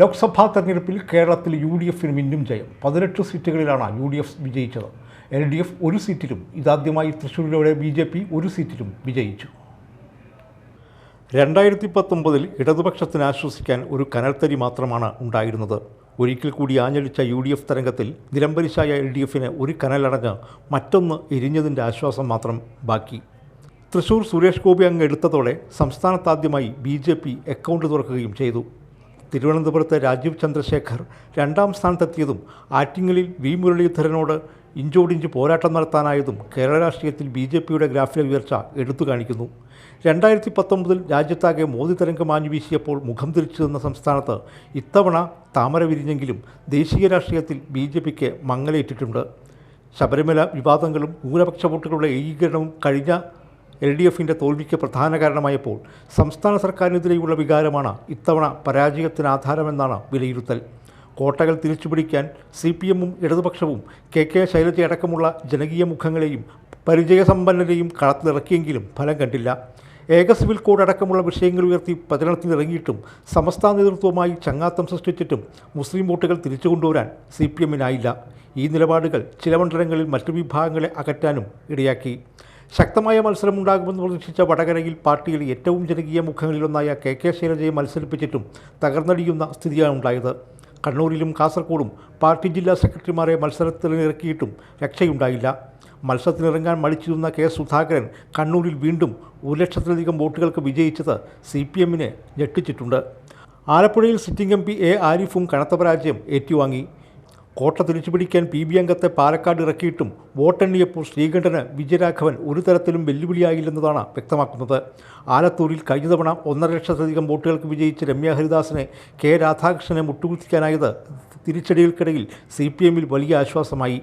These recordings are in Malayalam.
ലോക്സഭാ തെരഞ്ഞെടുപ്പിൽ കേരളത്തിൽ യു ഡി എഫിന് മിന്നും ജയം. പതിനെട്ട് സീറ്റുകളിലാണ് യു ഡി എഫ് വിജയിച്ചത്. എൽ ഡി എഫ് ഒരു സീറ്റിലും ഇതാദ്യമായി തൃശ്ശൂരിലൂടെ ബി ജെ പി ഒരു സീറ്റിലും വിജയിച്ചു. രണ്ടായിരത്തി പത്തൊമ്പതിൽ ഇടതുപക്ഷത്തിന് ആശ്വസിക്കാൻ ഒരു കനൽത്തരി മാത്രമാണ് ഉണ്ടായിരുന്നത്. ഒരിക്കൽ കൂടി ആഞ്ഞടിച്ച യു ഡി എഫ് തരംഗത്തിൽ നിലംപരിശായ എൽ ഡി എഫിന് ഒരു കനലടങ്ങ് മറ്റൊന്ന് എരിഞ്ഞതിന്റെ ആശ്വാസം മാത്രം ബാക്കി. തൃശൂർ സുരേഷ് ഗോപി അങ്ങ് എടുത്തതോടെ സംസ്ഥാനത്താദ്യമായി ബി ജെ പി അക്കൗണ്ട് തുറക്കുകയും ചെയ്തു. തിരുവനന്തപുരത്ത് രാജീവ് ചന്ദ്രശേഖർ രണ്ടാം സ്ഥാനത്തെത്തിയതും ആറ്റിങ്ങലിൽ വി മുരളീധരനോട് ഇഞ്ചോടിഞ്ച് പോരാട്ടം നടത്താനായതും കേരള രാഷ്ട്രീയത്തിൽ ബി ജെ പിയുടെ ഗ്രാഫിലെ ഉയർച്ച എടുത്തു കാണിക്കുന്നു. രണ്ടായിരത്തി പത്തൊമ്പതിൽ രാജ്യത്താകെ മോദി തരംഗം മാഞ്ഞു വീശിയപ്പോൾ മുഖം തിരിച്ചു നിന്ന സംസ്ഥാനത്ത് ഇത്തവണ താമര വിരിഞ്ഞെങ്കിലും ദേശീയ രാഷ്ട്രീയത്തിൽ ബി ജെ പിക്ക് മങ്ങലേറ്റിട്ടുണ്ട്. ശബരിമല വിവാദങ്ങളും ന്യൂനപക്ഷ വോട്ടുകളുടെ ഏകീകരണവും കഴിഞ്ഞ എൽ ഡി എഫിന്റെ തോൽവിക്ക് പ്രധാന കാരണമായപ്പോൾ സംസ്ഥാന സർക്കാരിനെതിരെയുള്ള വികാരമാണ് ഇത്തവണ പരാജയത്തിന് ആധാരമെന്നാണ് വിലയിരുത്തൽ. കോട്ടകൾ തിരിച്ചുപിടിക്കാൻ സി പി എമ്മും ഇടതുപക്ഷവും കെ കെ ശൈലജയടക്കമുള്ള ജനകീയ മുഖങ്ങളെയും പരിചയസമ്പന്നരെയും കളത്തിലിറക്കിയെങ്കിലും ഫലം കണ്ടില്ല. ഏക സിവിൽ കോഡ് അടക്കമുള്ള വിഷയങ്ങൾ ഉയർത്തി പ്രചരണത്തിനിറങ്ങിയിട്ടും സമസ്ത നേതൃത്വമായി ചങ്ങാത്തം സൃഷ്ടിച്ചിട്ടും മുസ്ലിം വോട്ടുകൾ തിരിച്ചു കൊണ്ടുവരാൻ സി പി എമ്മിനായില്ല ഈ നിലപാടുകൾ ചില മണ്ഡലങ്ങളിൽ മറ്റു വിഭാഗങ്ങളെ അകറ്റാനും ഇടയാക്കി. ശക്തമായ മത്സരം മത്സരമുണ്ടാകുമെന്ന് പ്രതീക്ഷിച്ച വടകരയിൽ പാർട്ടിയിൽ ഏറ്റവും ജനകീയ മുഖങ്ങളിലൊന്നായ കെ കെ ശൈലജയെ മത്സരിപ്പിച്ചിട്ടും തകർന്നടിയുന്ന സ്ഥിതിയാണ് ഉണ്ടായത്. കണ്ണൂരിലും കാസർഗോഡും പാർട്ടി ജില്ലാ സെക്രട്ടറിമാരെ മത്സരത്തിനിറക്കിയിട്ടും രക്ഷയുണ്ടായില്ല. മത്സരത്തിനിറങ്ങാൻ മടിച്ചിരുന്ന കെ സുധാകരൻ കണ്ണൂരിൽ വീണ്ടും ഒരു ലക്ഷത്തിലധികം വോട്ടുകൾക്ക് വിജയിച്ചത് സി പി എമ്മിനെ ഞെട്ടിച്ചിട്ടുണ്ട്. ആലപ്പുഴയിൽ സിറ്റിംഗ് എം പി എ ആരിഫും കനത്ത പരാജയം ഏറ്റുവാങ്ങി. കോട്ട തിരിച്ചുപിടിക്കാൻ പി ബി അംഗത്തെ പാലക്കാട് ഇറക്കിയിട്ടും വോട്ടെണ്ണിയപ്പോൾ ശ്രീകണ്ഠന് വിജയരാഘവൻ ഒരു തരത്തിലും വെല്ലുവിളിയായില്ലെന്നതാണ് വ്യക്തമാക്കുന്നത്. ആലത്തൂരിൽ കഴിഞ്ഞ തവണ ഒന്നര ലക്ഷത്തിലധികം വോട്ടുകൾക്ക് വിജയിച്ച രമ്യ ഹരിദാസിനെ കെ രാധാകൃഷ്ണനെ മുട്ടുകുത്തിക്കാനായത് തിരിച്ചടികൾക്കിടയിൽ സി പി എമ്മിൽ വലിയ ആശ്വാസമായി.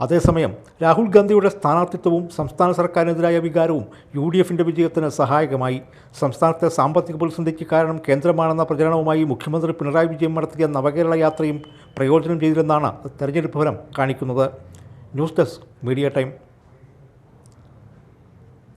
അതേസമയം രാഹുൽ ഗാന്ധിയുടെ സ്ഥാനാർത്ഥിത്വവും സംസ്ഥാന സർക്കാരിനെതിരായ വികാരവും യു ഡി എഫിന്റെ വിജയത്തിന് സഹായകമായി. സംസ്ഥാനത്തെ സാമ്പത്തിക പ്രതിസന്ധിക്ക് കാരണം കേന്ദ്രമാണെന്ന പ്രചരണവുമായി മുഖ്യമന്ത്രി പിണറായി വിജയൻ നടത്തിയ നവകേരള യാത്രയും പ്രയോജനം ചെയ്തിരുന്നാണ് തെരഞ്ഞെടുപ്പ് ഫലം കാണിക്കുന്നത്. News desk media time.